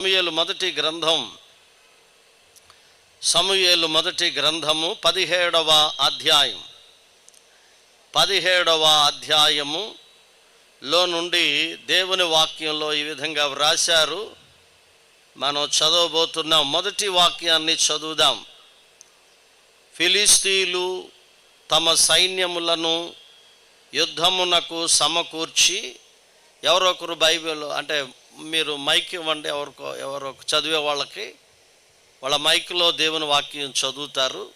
సమయలు మొదటి గ్రంథం. సమయలు మొదటి గ్రంథము పదిహేడవ అధ్యాయం. పదిహేడవ అధ్యాయము లో నుండి దేవుని వాక్యంలో ఈ విధంగా వ్రాశారు. మనం చదవబోతున్నాం మొదటి వాక్యాన్ని చదువుదాం. ఫిలిస్తీలు తమ సైన్యములను యుద్ధమునకు సమకూర్చి ఎవరొకరు బైబిల్ అంటే మీరు మైక్ ఇవ్వండి ఎవరికో ఎవరో చదివే వాళ్ళకి. వాళ్ళ మైక్లో దేవుని వాక్యం చదువుతారు.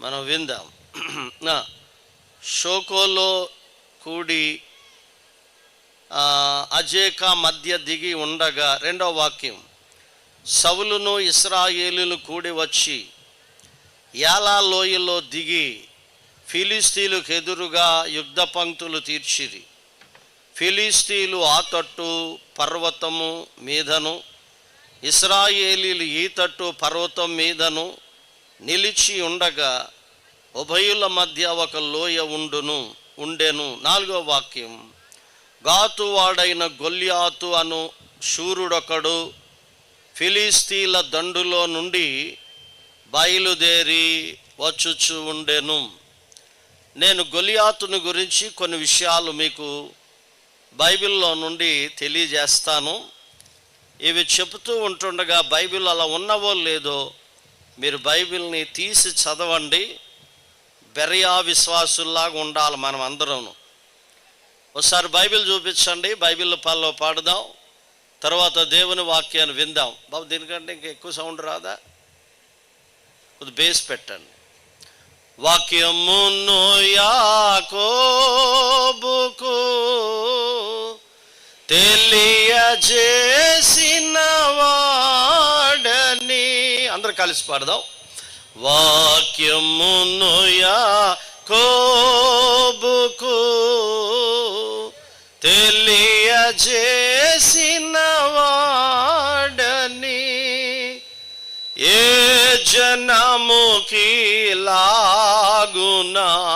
మనం విందాం. షోకోలో కూడి అజేక మధ్య దిగి ఉండగా రెండవ వాక్యం. సవులును ఇస్రాయేలును కూడి వచ్చి యాలా లోయలో దిగి ఫిలిస్తీన్లకు ఎదురుగా యుద్ధ పంక్తులు తీర్చిరి. ఫిలిస్తీలు ఆ తట్టు పర్వతము మీదను ఇస్రాయేలీలు ఈ తట్టు పర్వతం మీదను నిలిచి ఉండగా ఉభయుల మధ్య ఒక లోయ ఉండును ఉండెను. నాలుగో వాక్యం. గాతువాడైన గొల్యాతు అను శూరుడొకడు ఫిలిస్తీల దండులో నుండి బయలుదేరి వచ్చుచు ఉండెను. నేను గొలియాతుని గురించి కొన్ని విషయాలు మీకు బైబిల్లో నుండి తెలియజేస్తాను. ఇవి చెబుతూ ఉంటుండగా బైబిల్ అలా ఉన్నవో లేదో మీరు బైబిల్ని తీసి చదవండి. బెరయా విశ్వాసుల్లాగా ఉండాలి మనం అందరం ఒకసారి బైబిల్ చూపించండి బైబిల్ పాల్లో పాడుదాం తర్వాత దేవుని వాక్యాన్ని విందాం. బాబు దీనికంటే ఇంకా ఎక్కువ సౌండ్ రాదా? కొద్ది బేస్ పెట్టండి. వాక్యమును యాకోబుకు తెలియజేసిన వాడని. అందరు కలిసి పాడదాం. వాక్యమును తెల్లియ చేసిన వాడని. ఏ జనముకి లాగునా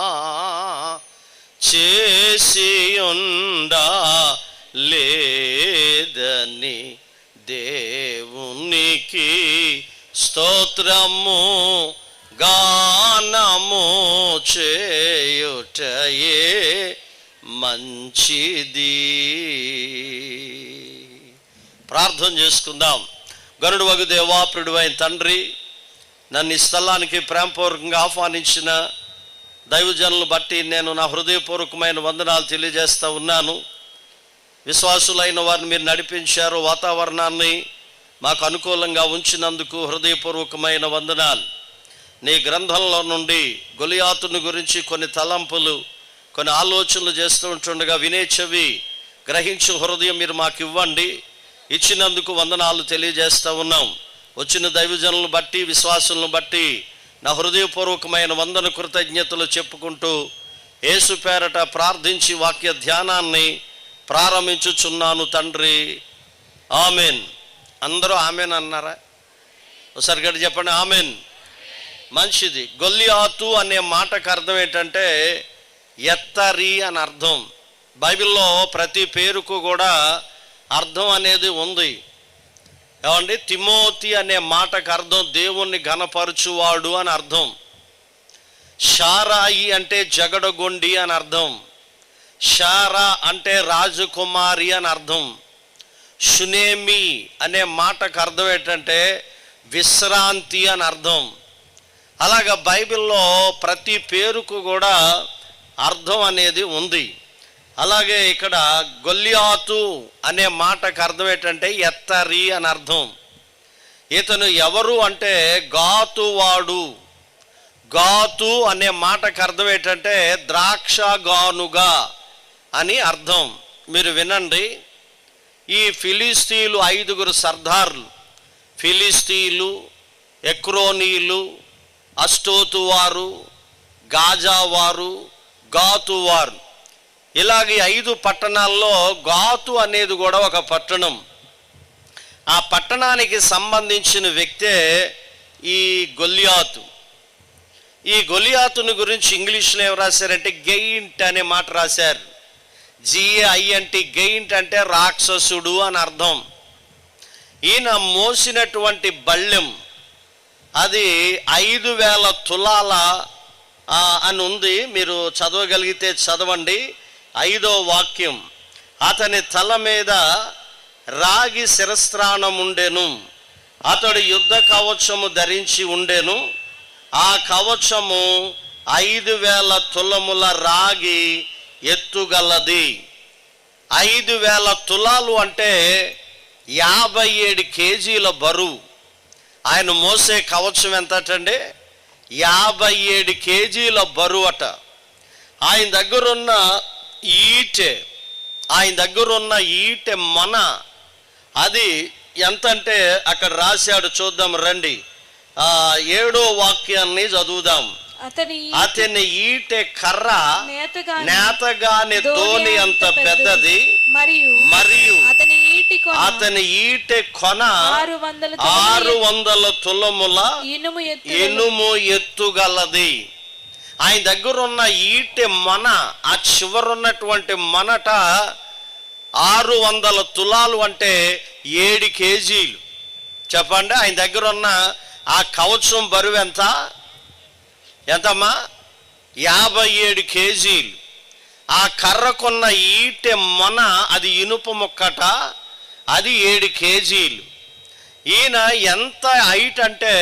చేసి ఉండా లే లేదని దేవునికి స్తోత్రము గానము చేయుటయే మంచిది. ప్రార్థన చేసుకుందాం. గరుడు వగు దేవాప్రుడు అయిన తండ్రి నన్ను ఈ స్థలానికి ప్రేమపూర్వకంగా ఆహ్వానించిన దైవజనులు బట్టి నేను నా హృదయపూర్వకమైన వందనాలు తెలియజేస్తూ ఉన్నాను. విశ్వాసులైన వారిని మీరు నడిపించారు వాతావరణాన్ని మాకు అనుకూలంగా ఉంచినందుకు హృదయపూర్వకమైన వందనాలు. నీ గ్రంథంలో నుండి గొలియాతుని గురించి కొన్ని తలంపులు కొన్ని ఆలోచనలు చేస్తూ ఉంటుండగా వినే చెవి గ్రహించు హృదయం మీరు మాకు ఇవ్వండి. ఇచ్చినందుకు వందనాలు తెలియజేస్తూ ఉన్నాం. వచ్చిన దైవజనులను బట్టి విశ్వాసులను బట్టి నా హృదయపూర్వకమైన వందన కృతజ్ఞతలు చెప్పుకుంటూ ఏసు పేరట ప్రార్థించి వాక్య ధ్యానాన్ని ప్రారంభించుచున్నాను తండ్రి. ఆమెన్. అందరూ ఆమెన్ అన్నారా? ఒకసారి గడి చెప్పండి ఆమెన్. మంచిది. గొల్లియాతు అనే మాటకు అర్థం ఏంటంటే ఎత్తరి అని అర్థం. బైబిల్లో ప్రతి పేరుకు కూడా అర్థం అనేది ఉంది. ఏమండి? తిమోతి అనే మాటకు అర్థం దేవుణ్ణి ఘనపరచువాడు అని అర్థం. షారాయి అంటే జగడగొండి అని అర్థం. షారా అంటే రాజకుమారి అని అర్థం. షునేమి అనే మాటకు అర్థం ఏంటంటే విశ్రాంతి అని అర్థం. అలాగ బైబిల్లో ప్రతి పేరుకు కూడా అర్థం అనేది ఉంది. అలాగే ఇక్కడ గొల్లియాతు అనే మాటకు అర్థం ఏంటంటే ఎత్తరి అని అర్థం. ఇతను ఎవరు అంటే గాతువాడు గాతు అనే మాటకు అర్థం ఏంటంటే ద్రాక్ష గానుగా అని అర్థం. మీరు వినండి. ఈ ఫిలిస్తీన్లు ఐదుగురు సర్దార్లు. ఫిలిస్తీన్లు ఎక్రోనీలు అష్టోతువారు గాజావారు గాతువారు ఇలాగ ఐదు పట్టణాల్లో గాతు అనేది కూడా ఒక పట్టణం. ఆ పట్టణానికి సంబంధించిన వ్యక్తే ఈ గొలియాతు ఈ గొలియాతుని గురించి ఇంగ్లీష్లో ఏం రాశారంటే గెయింట్ అనే మాట రాశారు. జిఏఐఎన్టి గెయింట్ అంటే రాక్షసుడు అని అర్థం. ఈయన మోసినటువంటి బళ్ళెం అది ఐదు వేల తులాల అని ఉంది. మీరు చదవగలిగితే చదవండి. ఐదో వాక్యం. అతని తల మీద రాగి శిరస్త్రాణం ఉండెను. అతడు యుద్ధ కవచము ధరించి ఉండెను. ఆ కవచము ఐదు వేల తులముల రాగి ఎత్తుగలది. ఐదు వేల తులాలు అంటే యాభై ఏడు కేజీల బరువు. ఆయన మోసే కవచం ఎంతటండి? యాభై ఏడు కేజీల బరువు అట ఆయన దగ్గరున్న ఈటె ఆయన దగ్గరున్న ఈటె మన అది ఎంతంటే అక్కడ రాశాడు చూద్దాం రండి. ఏడో వాక్యాన్ని చదువుదాం. అతని అతని ఈటె కర్ర నేతగా నేతగాని ధోని అంత పెద్దది. మరియు మరియు అతని ఈటి కొన అతని ఈటె కొన ఆరు వందల ఆరు వందల తులముల ఇనుము ఎత్తు ఇనుము ఎత్తుగలది. ఆయన దగ్గర ఉన్న ఈటె మన ఆ చివరున్నటువంటి మనట ఆరు వందల తులాలు అంటే ఏడు కేజీలు. చెప్పండి ఆయన దగ్గర ఉన్న ఆ కవచం బరువు ఎంత? ఎంతమ్మా? యాభై ఏడు కేజీలు. ఆ కర్రకున్న ఈటె మొన అది ఇనుప ముక్కట అది ఏడు కేజీలు. ఈయన ఎంత హైట్ అంటే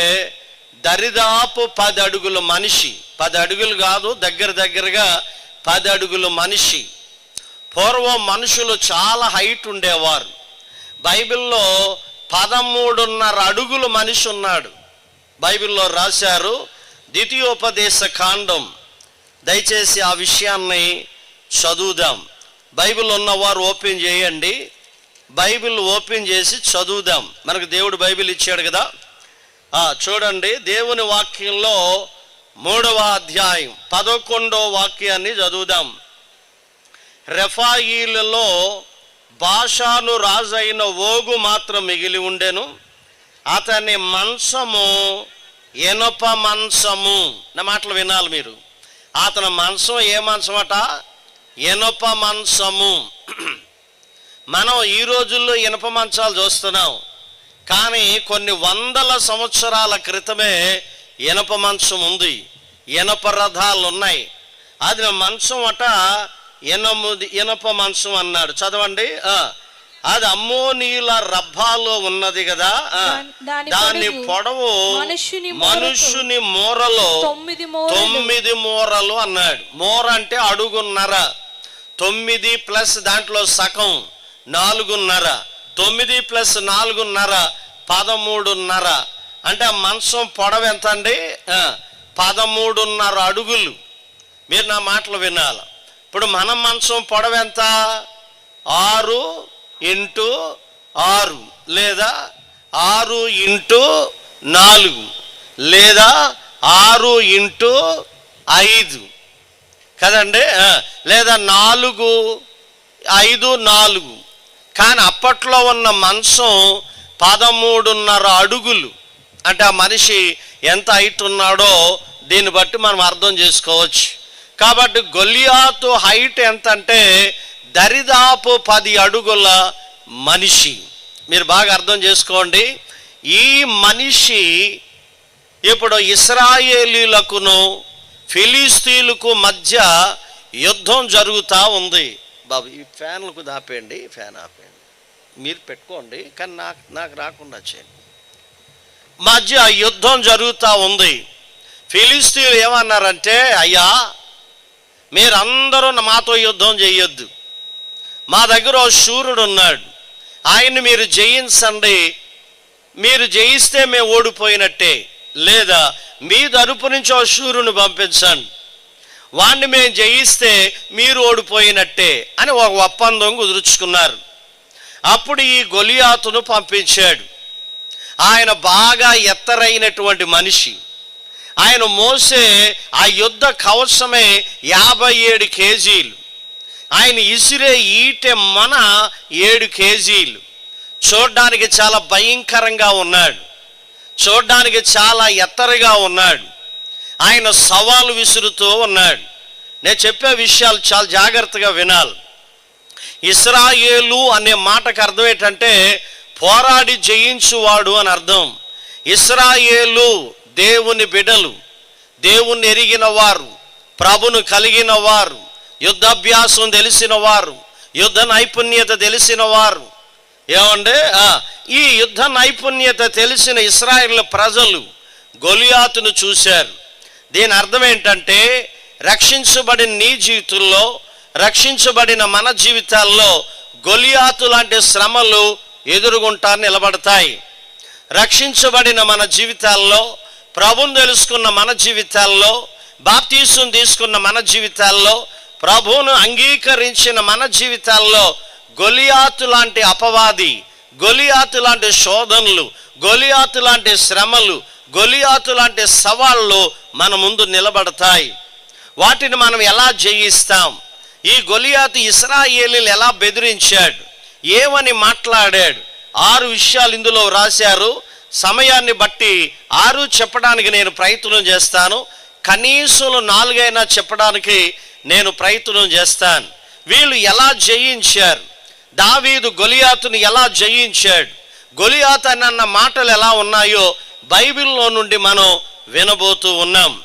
దరిదాపు పది అడుగుల మనిషి. పది అడుగులు కాదు దగ్గర దగ్గరగా పది అడుగుల మనిషి. పూర్వం మనుషులు చాలా హైట్ ఉండేవారు. బైబిల్లో పదమూడున్నర అడుగులు మనిషి ఉన్నాడు. బైబిల్లో రాశారు ద్వితీయోపదేశ కాండం దయచేసి ఆ విషయాన్ని చదువుదాం. బైబిల్ ఉన్నవారు ఓపెన్ చేయండి. బైబిల్ ఓపెన్ చేసి చదువుదాం. మనకు దేవుడు బైబిల్ ఇచ్చాడు కదా? చూడండి దేవుని వాక్యంలో మూడవ అధ్యాయం పదకొండవ వాక్యాన్ని చదువుదాం. రెఫాయిలలో భాషాను రాజైన ఓగు మాత్రం మిగిలి ఉండెను. అతని మంచము ఎనప మంచము నా మాటలు వినాలి మీరు. అతని మంచం ఏ మంచం అట? ఎనప మంచము మనం ఈ రోజుల్లో ఇనప మంచాలు చూస్తున్నాం. కానీ కొన్ని వందల సంవత్సరాల క్రితమే ఇనప మంచం ఉంది. ఇనప రథాలు ఉన్నాయి. అది మంచం అట? ఇనము ఇనప మంచం అన్నాడు. చదవండి. ఆ. అది అమ్మోనీల రబ్బాలో ఉన్నది కదా. దాని పొడవు మనుష్యుని మూరలో తొమ్మిది మూరలు. అన్నాడు. మూర అంటే అడుగున్నర. తొమ్మిది ప్లస్ దాంట్లో సగం నాలుగున్నర. తొమ్మిది ప్లస్ నాలుగున్నర పదమూడున్నర. అంటే ఆ మంచం పొడవు ఎంత అండి పదమూడున్నర అడుగులు. మీరు నా మాటలు వినాలి. ఇప్పుడు మన మంచం పొడవు ఎంత? ఆరు ఇంటూ ఆరు లేదా ఆరు ఇంటూ నాలుగు లేదా ఆరు ఇంటూ ఐదు. కదండి? లేదా నాలుగు ఐదు నాలుగు. కానీ అప్పట్లో ఉన్న మంచం పదమూడున్నర అడుగులు. అంటే ఆ మనిషి ఎంత హైట్ ఉన్నాడో దీన్ని బట్టి మనం అర్థం చేసుకోవచ్చు. కాబట్టి గొలియాతు హైట్ ఎంత అంటే దరిదాపు పది అడుగుల మనిషి. మీరు బాగా అర్థం చేసుకోండి. ఈ మనిషి ఇప్పుడు ఇస్రాయేలీలకును ఫిలిస్తీన్లకు మధ్య యుద్ధం జరుగుతూ ఉంది. బాబు ఈ ఫ్యాన్లకు దాపేయండి ఫ్యాన్ ఆపేయండి. మీరు పెట్టుకోండి కానీ నాకు నాకు రాకుండా చేయండి. మధ్య యుద్ధం జరుగుతూ ఉంది. ఫిలిస్తీన్లు ఏమన్నారంటే అయ్యా మీరందరూ మాతో యుద్ధం చేయొద్దు. మా దగ్గర ఓ శూరుడు ఉన్నాడు. ఆయన్ని మీరు జయించండి. మీరు జయిస్తే మేము ఓడిపోయినట్టే. లేదా మీ తరపు నుంచి ఓ శూరుని పంపించండి. వాణ్ణి మేము జయిస్తే మీరు ఓడిపోయినట్టే అని ఒక ఒప్పందం కుదుర్చుకున్నారు. అప్పుడు ఈ గొలియాతును పంపించాడు. ఆయన బాగా ఎత్తరైనటువంటి మనిషి. ఆయన మోసే ఆ యుద్ధ కవచమే యాభై ఏడు కేజీలు. ఆయన ఇసిరే ఈటె మన ఏడు కేజీలు. చూడ్డానికి చాలా భయంకరంగా ఉన్నాడు. చూడ్డానికి చాలా ఎత్తరగా ఉన్నాడు. ఆయన సవాలు విసురుతూ ఉన్నాడు. నేను చెప్పే విషయాలు చాలా జాగ్రత్తగా వినాలి. ఇస్రాయేలు అనే మాటకు అర్థం ఏంటంటే పోరాడి జయించువాడు అని అర్థం. ఇస్రాయేలు దేవుని బిడలు దేవుణ్ణి ఎరిగిన వారు ప్రభును కలిగిన వారు యుద్ధాభ్యాసం తెలిసిన వారు యుద్ధ నైపుణ్యత తెలిసిన వారు. ఏమంటే ఈ యుద్ధ నైపుణ్యత తెలిసిన ఇస్రాయేల్ ప్రజలు గొలియాతును చూశారు. దీని అర్థం ఏంటంటే రక్షించబడిన నీ జీవితంలో రక్షించబడిన మన జీవితాల్లో గొలియాతు లాంటి శ్రమలు ఎదురుగుంటా నిలబడతాయి. రక్షించబడిన మన జీవితాల్లో ప్రభుని తెలుసుకున్న మన జీవితాల్లో బాప్తీసును తీసుకున్న మన జీవితాల్లో ప్రభువును అంగీకరించిన మన జీవితాల్లో గొలియాతు లాంటి అపవాది గొలియాతు లాంటి శోధనలు గొలియాతు లాంటి శ్రమలు గొలియాతు లాంటి సవాళ్ళు మన ముందు నిలబడతాయి. వాటిని మనం ఎలా జయిస్తాం? ఈ గొలియాతు ఇస్రాయేలీలు ఎలా బెదిరించాడు? ఏమని మాట్లాడాడు? ఆరు విషయాలు ఇందులో రాశారు సమయాన్ని బట్టి ఆరు చెప్పడానికి నేను ప్రయత్నం చేస్తాను. కనీసం నాలుగైనా చెప్పడానికి నేను ప్రయత్నం చేస్తాను. వీళ్ళు ఎలా జయించారు? దావీదు గొలియాతుని ఎలా జయించాడు? గొలియాత్ అన్న మాటలు ఎలా ఉన్నాయో బైబిల్లో నుండి మనం వినబోతూ ఉన్నాం.